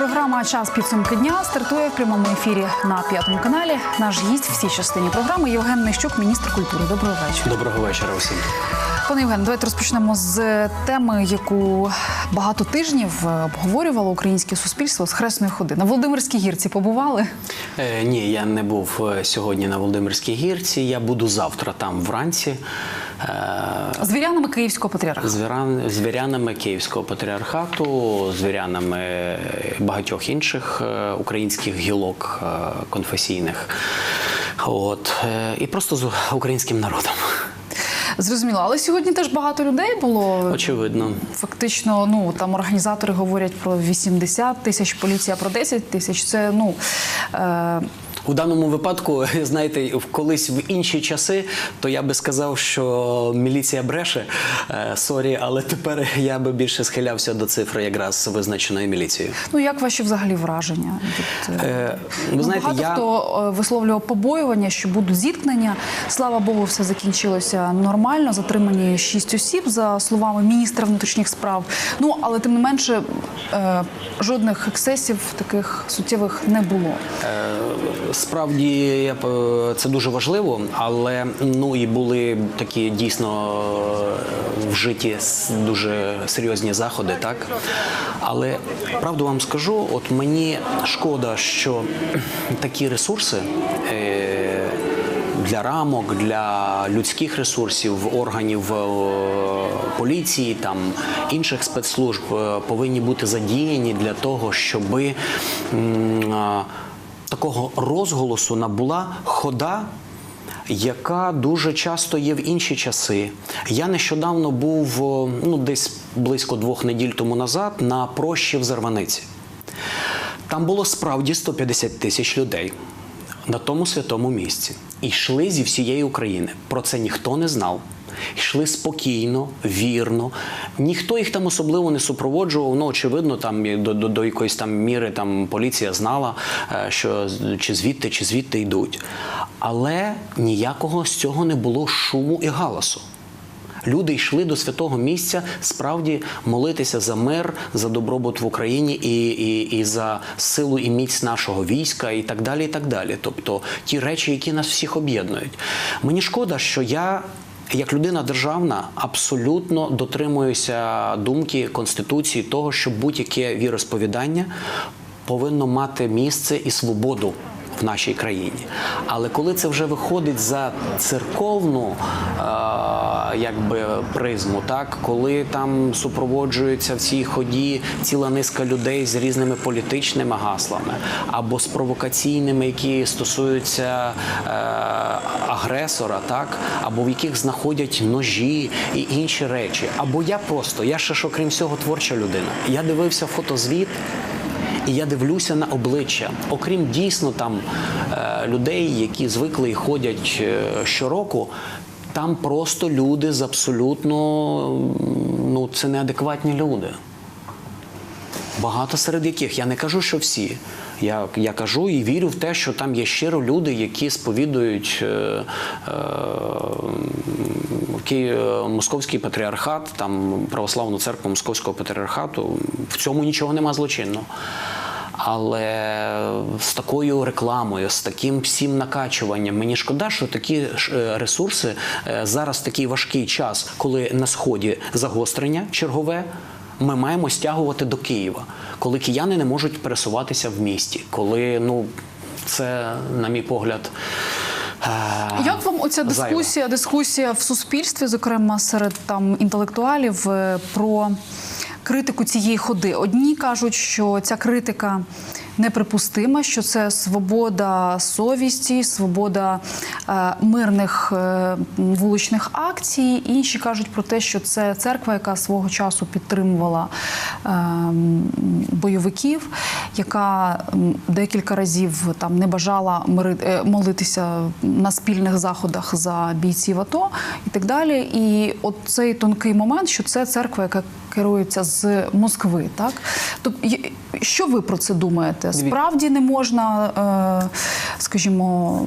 Програма Час підсумки дня стартує в прямому ефірі на п'ятому каналі. Наш гість в цій частині програми Євген Нищук, міністр культури. Доброго вечора. Доброго вечора усім. Пане Євген, давайте розпочнемо з теми, яку багато тижнів обговорювало українське суспільство з хресної ходи. На Володимирській гірці побували. Е, ні, я не був е, сьогодні на Володимирській гірці. Я буду завтра там вранці. Е, З вірянами Київського патріархату. з вірянами Київського патріархату, з вірянами багатьох інших е, українських гілок е, конфесійних. От, е, і просто з українським народом. Зрозуміло, але сьогодні теж багато людей було. Очевидно. Фактично, ну там організатори говорять про 80 тисяч, поліція про 10 тисяч. Це ну е, У даному випадку, знаєте, в- колись в інші часи, то я би сказав, що міліція бреше. Е, Сорі, але тепер я би більше схилявся до цифри якраз визначеної міліцією. ну як ваші взагалі враження? Від, е, Е, ви ну, знаєте, багато я хто е, висловлював побоювання, що будуть зіткнення. Слава Богу, все закінчилося нормально. Затримані шість осіб за словами міністра внутрішніх справ. Ну але тим не менше е, жодних ексцесів таких суттєвих не було. Справді це дуже важливо, але ну і були такі дійсно е, вжиті дуже серйозні заходи, так. Але правду вам скажу, от мені шкода, що такі ресурси. Е- для рамок, для людських ресурсів, органів е, поліції, там інших спецслужб е, повинні бути задіяні для того, щоби такого розголосу набула хода. Яка дуже часто є в інші часи. Я нещодавно був ну, десь близько двох неділь тому назад на прощі в Зарваниці. Там було справді 150 тисяч людей на тому святому місці. І йшли зі всієї України. Про це ніхто не знав. Йшли спокійно, вірно. Ніхто їх там особливо не супроводжував. Ну, очевидно, там до, до, до якоїсь там міри там поліція знала, е, що чи звідти, чи звідти йдуть. Але ніякого з цього не було шуму і галасу. Люди йшли до святого місця справді молитися за мир, за добробут в Україні і, і, і за силу і міць нашого війська, і так далі. і так далі. Тобто ті речі, які нас всіх об'єднують. Мені шкода, що я. Як людина державна абсолютно дотримуюся думки конституції того, що будь-яке віросповідання повинно мати місце і свободу в нашій країні. Але коли це вже виходить за церковну е, якби призму, так коли там супроводжується в цій ході ціла низка людей з різними політичними гаслами або з провокаційними, які стосуються е, агресора, так або в яких знаходять ножі і інші речі. Або я просто, я ще ж окрім всього творча людина. Я дивився фотозвіт. І я дивлюся на обличчя, окрім дійсно там е, людей, які звикли і ходять е, щороку. Там просто люди з абсолютно ну це неадекватні люди. Багато серед яких я не кажу, що всі. Я, я кажу і вірю в те, що там є щиро люди, які сповідують е, е, е, Московський патріархат, там православну церкву Московського патріархату. В цьому нічого нема злочинного. Але з такою рекламою, з таким всім накачуванням, мені шкода, що такі е, ресурси е, зараз такий важкий час, коли на сході загострення чергове. Ми маємо стягувати до Києва, коли кияни не можуть пересуватися в місті, коли ну це, на мій погляд, е, Як вам оця дискусія, дискусія в суспільстві, зокрема серед там інтелектуалів, про критику цієї ходи? Одні кажуть, що ця критика неприпустима, що це свобода совісті, свобода е, мирних е, вуличних акцій. Інші кажуть про те, що це церква, яка свого часу підтримувала е, бойовиків, яка декілька разів там не бажала мири- е, молитися на спільних заходах за бійців АТО і так далі. І от цей тонкий момент, що це церква, яка керується з Москви, так тобто, що ви про це думаєте? Справді не можна, е, скажімо,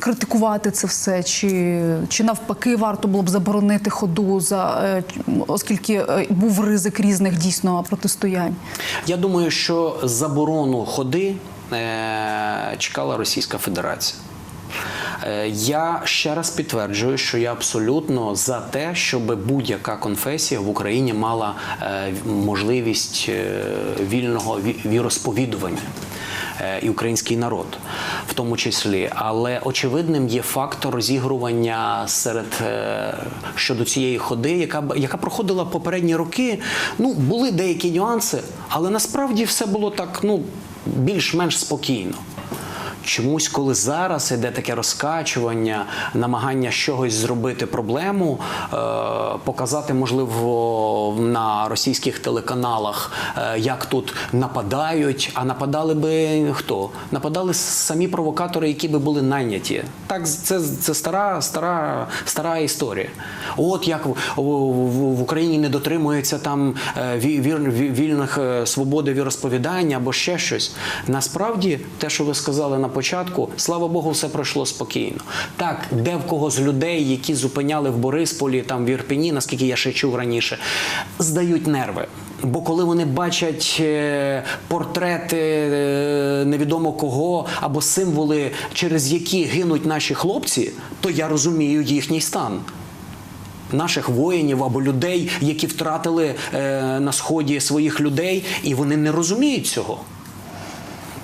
критикувати це все, чи, чи навпаки варто було б заборонити ходу за е, оскільки е, був ризик різних дійсно протистоянь? Я думаю, що заборону ходи чекала Російська Федерація. Е, Я ще раз підтверджую, що я абсолютно за те, щоб будь-яка конфесія в Україні мала е, можливість е, вільного ві- віросповідування. І український народ, в тому числі, але очевидним є фактор розігрування серед щодо цієї ходи, яка яка проходила попередні роки. Ну були деякі нюанси, але насправді все було так, ну більш-менш спокійно. Чомусь, коли зараз іде таке розкачування, намагання чогось зробити проблему, е, показати, можливо, на російських телеканалах, е, як тут нападають. А нападали би хто? Нападали самі провокатори, які би були найняті. Так, це, це стара, стара, стара історія. От як в, в, Україні не дотримується там е, ві- вір, вільних свободи віросповідання або ще щось. Насправді, те, що ви сказали на початку, слава Богу, все пройшло спокійно. Так, де в кого з людей, які зупиняли в Борисполі, там в Ірпені, наскільки я ще чув раніше, здають нерви. Бо коли вони бачать е, портрети е, невідомо кого або символи, через які гинуть наші хлопці, то я розумію їхній стан наших воїнів або людей, які втратили е, на сході своїх людей, і вони не розуміють цього.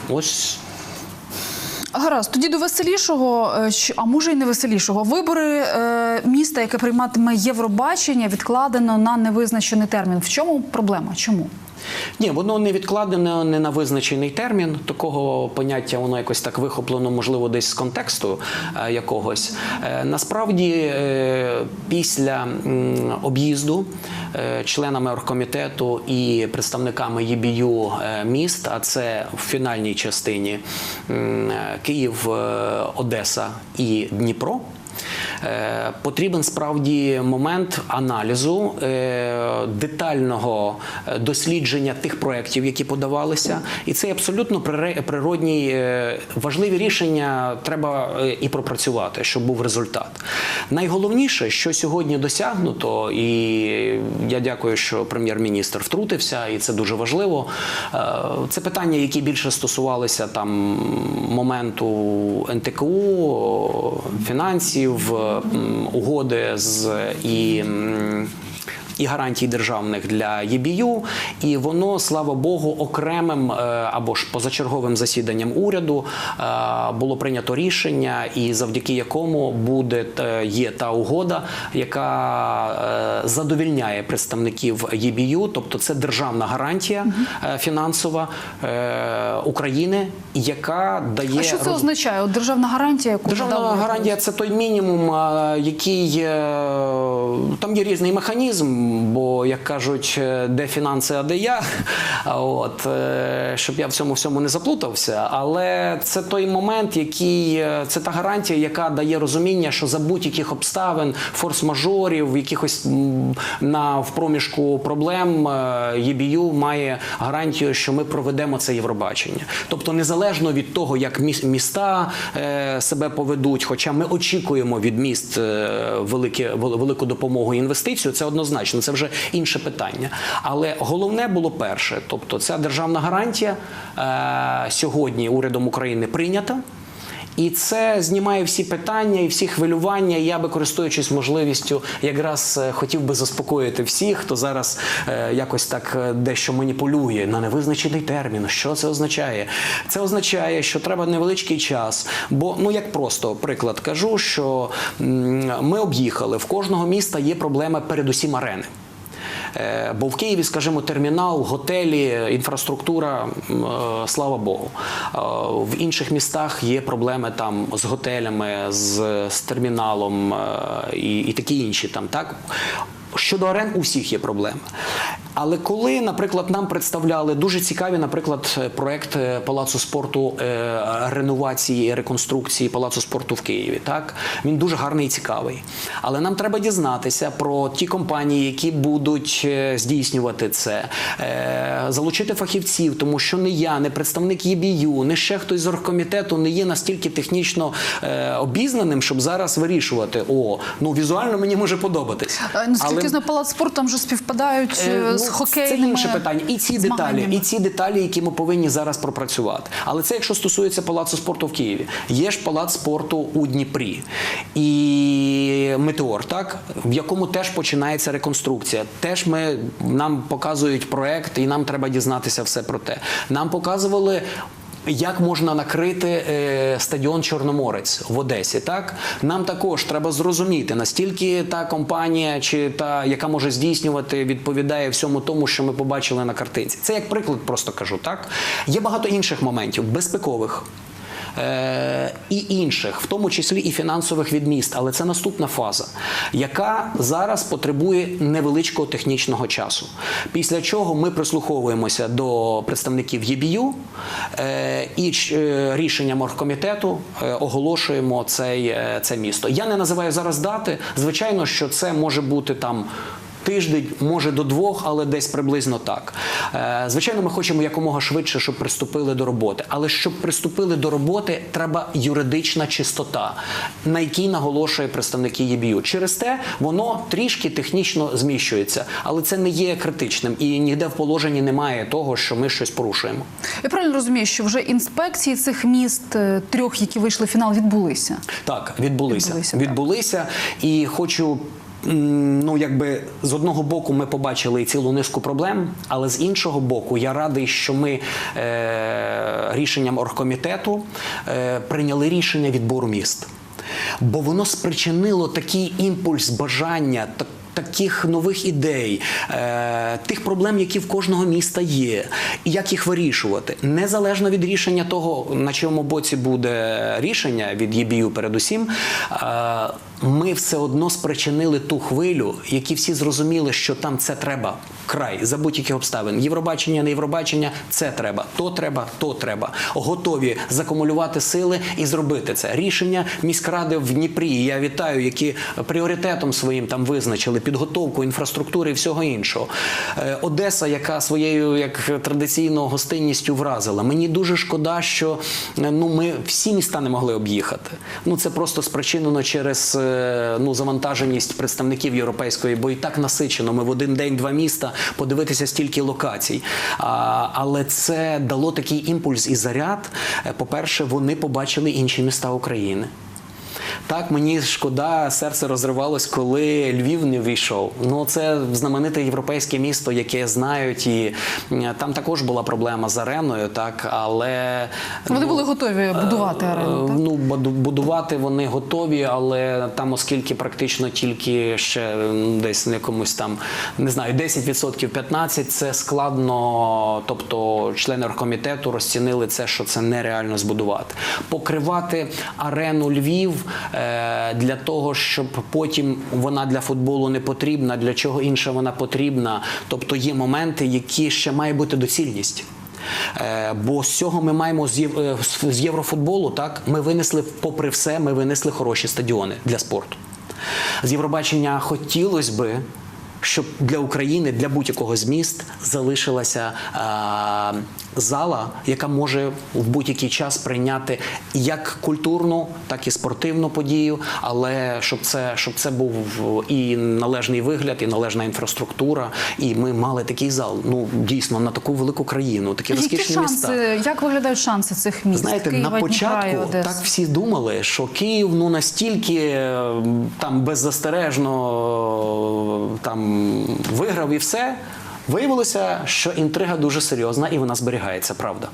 Ось Гаразд, тоді до веселішого, е, а може й не веселішого. Вибори е, міста, яке прийматиме Євробачення, відкладено на невизначений термін. В чому проблема? Чому? Ні, воно не відкладено не на визначений термін. Такого поняття воно якось так вихоплено, можливо, десь з контексту е, якогось. Е, насправді, е, після м, об'їзду е, членами оргкомітету і представниками ЄБЮ е, міст, а це в фінальній частині е, Київ, е, Одеса і Дніпро. Е, Потрібен справді момент аналізу е, детального е, дослідження тих проєктів, які подавалися, і це абсолютно е, важливі рішення треба і пропрацювати, щоб був результат. Найголовніше, що сьогодні досягнуто, і я дякую, що прем'єр-міністр втрутився, і це дуже важливо. Це питання, які більше стосувалися там моменту НТКУ, фінансів, угоди з і. І гарантій державних для ЄБЮ, і воно, слава Богу, окремим е, або ж позачерговим засіданням уряду е, було прийнято рішення, і завдяки якому буде е, є та угода, яка задовільняє представників ЄБЮ, тобто це державна гарантія фінансова України, яка дає А що це роз- означає? От державна гарантія, яку Державна гарантія це той мінімум, який там є різний механізм, бо як кажуть, е, де фінанси, а де я. От е, щоб я в цьому всьому не заплутався. Але це той момент, який е, це та гарантія, яка дає розуміння, що за будь-яких обставин, форс-мажорів, якихось на в проміжку проблем ЄБЮ має гарантію, що ми проведемо це Євробачення. Тобто, незалежно від того, як міста себе поведуть, хоча ми очікуємо від міст велике, велику допомогу і інвестицію, це однозначно, це вже інше питання. Але головне було перше, тобто ця державна гарантія е, сьогодні урядом України прийнята. І це знімає всі питання і всі хвилювання. Я би користуючись можливістю, якраз е, хотів би заспокоїти всіх, хто зараз е, якось так е, дещо маніпулює на невизначений термін. Що це означає? Це означає, що треба невеличкий час. Бо ну як просто приклад кажу, що ми об'їхали в кожного міста є проблема передусім арени. Е, Бо в Києві, скажімо, термінал, готелі, інфраструктура, е, слава Богу. Е, В інших містах є проблеми там з готелями, з, з терміналом і, і такі інші там. Так щодо арен, у всіх є проблеми. Але коли, наприклад, нам представляли дуже цікаві, наприклад, проект е, палацу спорту е, реновації реконструкції палацу спорту в Києві, так він дуже гарний і цікавий. Але нам треба дізнатися про ті компанії, які будуть е, здійснювати це, залучити фахівців, тому що не я, не представник ЄБЮ, не ще хтось з оргкомітету не є настільки технічно обізнаним, щоб зараз вирішувати. О, ну візуально мені може подобатись. Наскільки Але- знаю, палац спорту там вже співпадають з ну, хокейними Це інше питання. І ці деталі, і ці деталі, які ми повинні зараз пропрацювати. Але це якщо стосується палацу спорту в Києві. Є ж палац спорту у Дніпрі і Метеор, так в якому теж починається реконструкція. Теж ми нам показують проект, і нам треба дізнатися все про те. Нам показували. Як можна накрити е, стадіон Чорноморець в Одесі? Так нам також треба зрозуміти, настільки та компанія, чи та яка може здійснювати, відповідає всьому тому, що ми побачили на картинці. Це як приклад, просто кажу. Так є багато інших моментів, безпекових. Е, і інших, в тому числі і фінансових від міст, але це наступна фаза, яка зараз потребує невеличкого технічного часу. Після чого ми прислуховуємося до представників ЄБЮ е, і е, рішенням оргкомітету оголошуємо цей, це місто. Я не називаю зараз дати. Звичайно, що це може бути там. Тиждень, може до двох, але десь приблизно так. Е, Звичайно, ми хочемо якомога швидше, щоб приступили до роботи. Але щоб приступили до роботи, треба юридична чистота, на якій наголошує представники ЄБЮ. Через те воно трішки технічно зміщується, але це не є критичним і ніде в положенні немає того, що ми щось порушуємо. Я правильно розумію, що вже інспекції цих міст е, трьох, які вийшли в фінал, відбулися. Так, відбулися. Відбулися, Відбулися, так. і хочу. Ну, якби з одного боку ми побачили цілу низку проблем, але з іншого боку, я радий, що ми е, рішенням оргкомітету е, прийняли рішення відбору міст. Бо воно спричинило такий імпульс бажання. так- Таких нових ідей, е, тих проблем, які в кожного міста є, і як їх вирішувати, незалежно від рішення того, на чому боці буде рішення від ЄБЮ передусім, е, ми все одно спричинили ту хвилю, які всі зрозуміли, що там це треба край за будь-яких обставин. Євробачення, не Євробачення, це треба, то треба, то треба. Готові закумулювати сили і зробити це. Рішення міськради в Дніпрі. Я вітаю, які пріоритетом своїм там визначили підготовку інфраструктури і всього іншого. Е, Одеса, яка своєю як традиційно гостинністю вразила. Мені дуже шкода, що е, ну ми всі міста не могли об'їхати. Ну це просто спричинено через е, ну завантаженість представників європейської, бо і так насичено. Ми в один день два міста подивитися стільки локацій. А, але це дало такий імпульс і заряд. Е, По-перше, вони побачили інші міста України. Так, мені шкода, серце розривалось, коли Львів не війшов. Ну, це знамените європейське місто, яке знають, і е, там також була проблема з ареною, так, але Вони ну, були готові будувати арену. Е, Так? Ну, буду- будувати вони готові, але там, оскільки практично тільки ще десь на якомусь там, не знаю, 10%, 15% це складно. Тобто члени оргкомітету розцінили це, що це нереально збудувати. Покривати арену Львів е, для того, щоб потім вона для футболу не потрібна, для чого інше вона потрібна. Тобто є моменти, які ще має бути доцільність. Е, Бо з цього ми маємо е, з єврофутболу, так ми винесли, попри все, ми винесли хороші стадіони для спорту. З Євробачення хотілося би, щоб для України, для будь-якого з міст залишилася е, зала, яка може в будь-який час прийняти як культурну, так і спортивну подію, але щоб це, щоб це був і належний вигляд, і належна інфраструктура, і ми мали такий зал. Ну дійсно на таку велику країну, такі Які розкішні шанси, міста. як виглядають шанси цих міст? Знаєте, Києва, на початку Одеси? так всі думали, що Київ ну настільки е, там беззастережно е, там виграв і все. Виявилося, що інтрига дуже серйозна і вона зберігається, правда.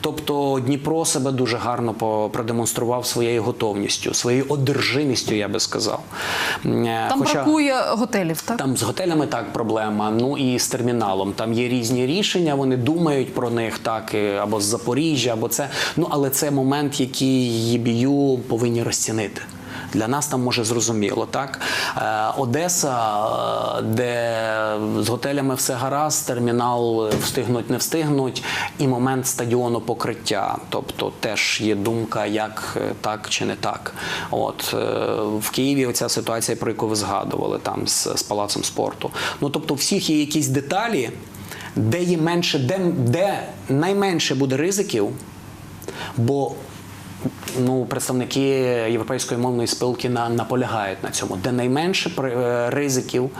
Тобто Дніпро себе дуже гарно продемонстрував своєю готовністю, своєю одержимістю, я би сказав. Е, Там бракує готелів, так? там з готелями так проблема. Ну і з терміналом. Там є різні рішення. Вони думають про них так або з Запоріжжя, або це. Ну але це момент, який ЄБЮ повинні розцінити. Для нас там може зрозуміло, так? Е, Одеса, е, де з готелями все гаразд, термінал встигнуть, не встигнуть, і момент стадіону покриття. Тобто теж є думка, як е, так чи не так. От е, в Києві оця ситуація, про яку ви згадували, там з, з палацом спорту. Ну тобто, всіх є якісь деталі, де є менше, де, де найменше буде ризиків, бо ну, представники Європейської мовної спілки на, наполягають на цьому, де найменше е, ризиків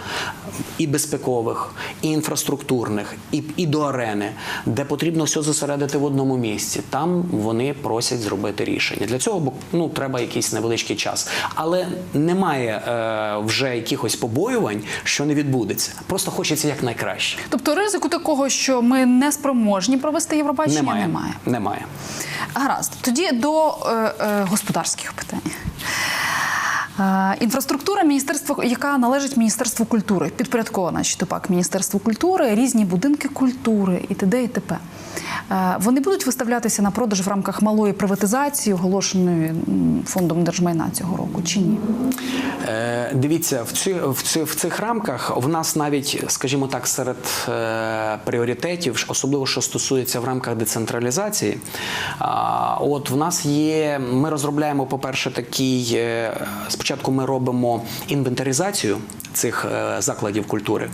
і безпекових, і інфраструктурних, і, і до арени, де потрібно все зосередити в одному місці. Там вони просять зробити рішення. Для цього ну, треба якийсь невеличкий час. Але немає е, вже якихось побоювань, що не відбудеться. Просто хочеться якнайкраще. Тобто ризику такого, що ми не спроможні провести Євробачення, Немає. немає. Немає. Гаразд. Тоді до е, е, господарських питань. Інфраструктура міністерства, яка належить Міністерству культури, підпорядкована чи пак Міністерству культури, різні будинки культури і т.д. і т.п. Вони будуть виставлятися на продаж в рамках малої приватизації, оголошеної фондом держмайна цього року, чи ні? Е, Дивіться, в, цих рамках в нас навіть, скажімо так, серед е, пріоритетів, особливо що стосується в рамках децентралізації, от в нас є. Ми розробляємо, по-перше, такий. е, Спочатку ми робимо інвентаризацію цих е, закладів культури,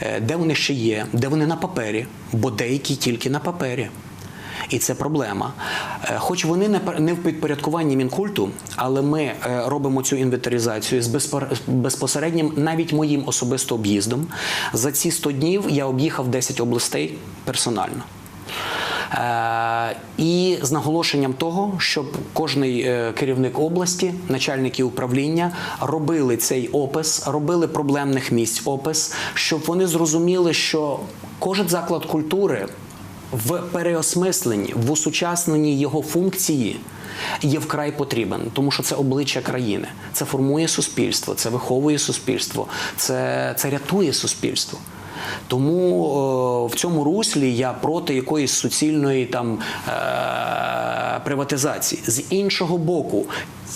е, де вони ще є, де вони на папері, бо деякі тільки на папері. І це проблема. Е, Хоч вони не в підпорядкуванні мінкульту, але ми робимо цю інвентаризацію з безпосереднім, навіть моїм особисто об'їздом. За ці 100 днів я об'їхав 10 областей персонально. Е, І з наголошенням того, щоб кожний е, керівник області, начальники управління робили цей опис, робили проблемних місць опис, щоб вони зрозуміли, що кожен заклад культури в переосмисленні, в усучасненні його функції є вкрай потрібен, тому що це обличчя країни, це формує суспільство, це виховує суспільство, це, це рятує суспільство. Тому е, в цьому руслі я проти якоїсь суцільної там е, приватизації. З іншого боку,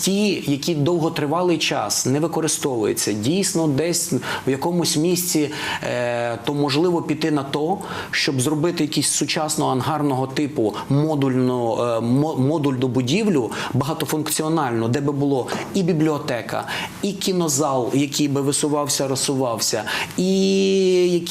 ті, які довготривалий час не використовуються, дійсно десь в якомусь місці, е, то можливо піти на то, щоб зробити якийсь сучасного ангарного типу модульну, модульну будівлю багатофункціональну, де би було і бібліотека, і кінозал, який би висувався, розсувався, і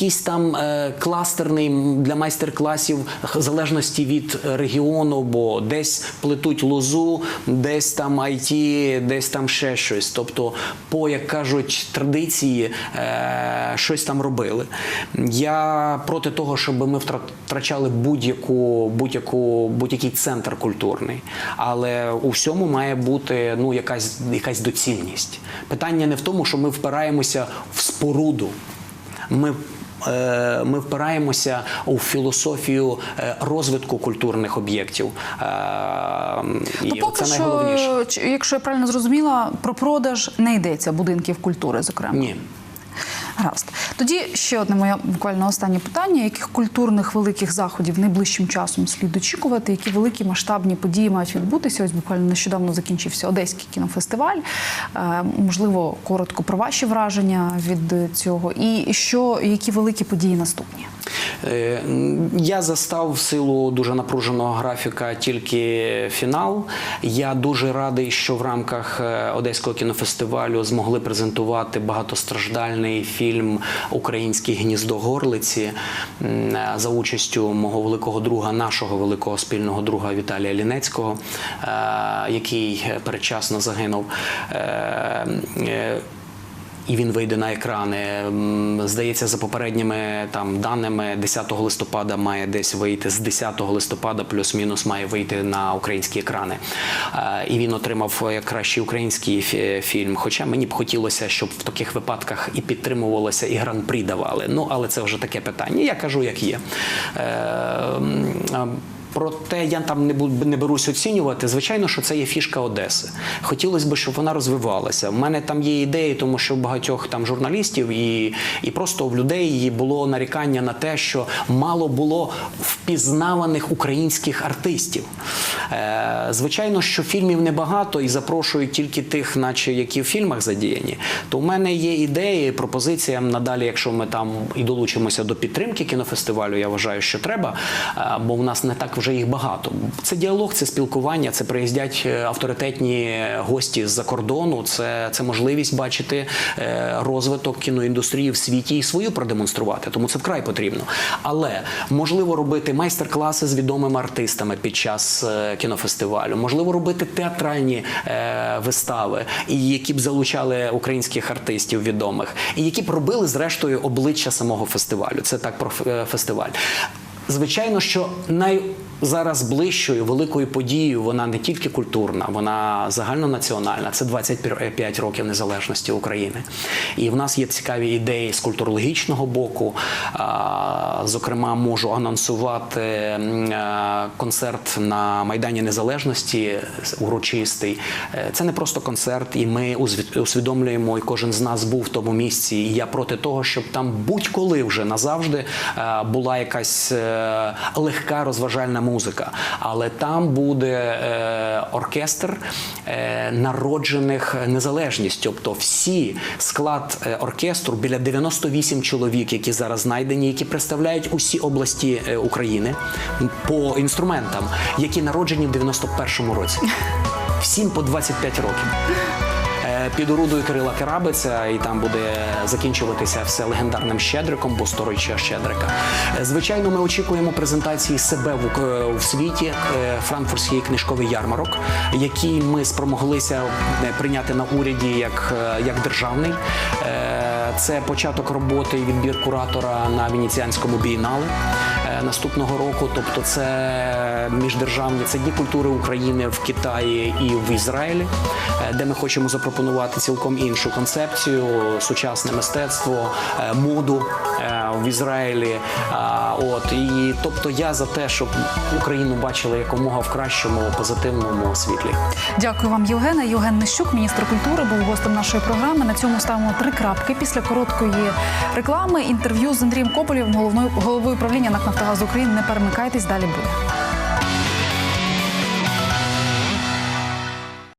якийсь там е, кластерний для майстер-класів залежності від регіону, бо десь плетуть лозу, десь там IT, десь там ще щось. Тобто, по як кажуть, традиції е, щось там робили. Я проти того, щоб ми втрачали будь-яку, будь-яку, будь-який центр культурний. Але у всьому має бути ну, якась, якась доцільність. Питання не в тому, що ми впираємося в споруду. Ми ми впираємося у філософію е, розвитку культурних об'єктів. Е, І Ну, поки це найголовніше. що, якщо я правильно зрозуміла, про продаж не йдеться будинків культури, зокрема. Ні. Гаразд. Тоді ще одне моє буквально останнє питання: яких культурних великих заходів найближчим часом слід очікувати? Які великі масштабні події мають відбутися? Ось буквально нещодавно закінчився Одеський кінофестиваль. Е, можливо, коротко про ваші враження від цього, і що які великі події наступні? Е, Я застав в силу дуже напруженого графіка тільки фінал. Я дуже радий, що в рамках е, Одеського кінофестивалю змогли презентувати багатостраждальний фільм Українське гніздо горлиці е, за участю мого великого друга, нашого великого спільного друга Віталія Лінецького, який передчасно загинув. Е, е, і він вийде на екрани. Здається, за попередніми там даними 10 листопада має десь вийти з 10 листопада, плюс-мінус має вийти на українські екрани. Е, І він отримав як кращий український фільм. Хоча мені б хотілося, щоб в таких випадках і підтримувалося, і гран-прі давали. Ну але це вже таке питання. Я кажу, як є. Проте я там не не берусь оцінювати. Звичайно, що це є фішка Одеси. Хотілося б, щоб вона розвивалася. У мене там є ідеї, тому що багатьох там журналістів і, і просто в людей було нарікання на те, що мало було впізнаваних українських артистів. Е, Звичайно, що фільмів небагато і запрошують тільки тих, наче які в фільмах задіяні. То в мене є ідеї, пропозиція надалі, якщо ми там і долучимося до підтримки кінофестивалю, я вважаю, що треба, е, бо в нас не так вже їх багато. Це діалог, це спілкування, це приїздять е, авторитетні гості з-за кордону. Це, це можливість бачити е, розвиток кіноіндустрії в світі і свою продемонструвати. Тому це вкрай потрібно. Але можливо робити майстер-класи з відомими артистами під час е, кінофестивалю, можливо, робити театральні вистави, які б залучали українських артистів відомих, і які б робили зрештою обличчя самого фестивалю. Це так про фестиваль. Звичайно, що най зараз ближчою великою подією вона не тільки культурна, вона загальнонаціональна. Це 25 років незалежності України. І в нас є цікаві ідеї з культурологічного боку. Зокрема, можу анонсувати концерт на Майдані Незалежності урочистий. Е, Це не просто концерт, і ми усвідомлюємо, і кожен з нас був в тому місці. І я проти того, щоб там будь-коли вже назавжди е, була якась е, легка розважальна музика. Але там буде е, оркестр е, народжених незалежністю. Тобто всі склад е, оркестру біля 98 чоловік, які зараз знайдені, які представляють усі області України по інструментам, які народжені в 91-му році. Всім по 25 років. Е, Під орудою Кирила Керабиця, і там буде закінчуватися все легендарним Щедриком, бо сторіччя Щедрика. Е, Звичайно, ми очікуємо презентації себе в, в світі, е, франкфуртський книжковий ярмарок, який ми спромоглися е, прийняти на уряді як, е, як державний. Е, Це початок роботи і відбір куратора на Венеціанському бієнале е, наступного року. Тобто, це міждержавні це дні культури України в Китаї і в Ізраїлі, е, де ми хочемо запропонувати цілком іншу концепцію, сучасне мистецтво, е, моду е, в Ізраїлі. От і тобто я за те, щоб Україну бачили якомога в кращому позитивному світлі. Дякую вам, Євгена. Євген Нищук, міністр культури, був гостем нашої програми. На цьому ставимо три крапки. Після короткої реклами інтерв'ю з Андрієм Кополєвим, головною головою управління НАК «Нафтогаз України. Не перемикайтесь, далі буде.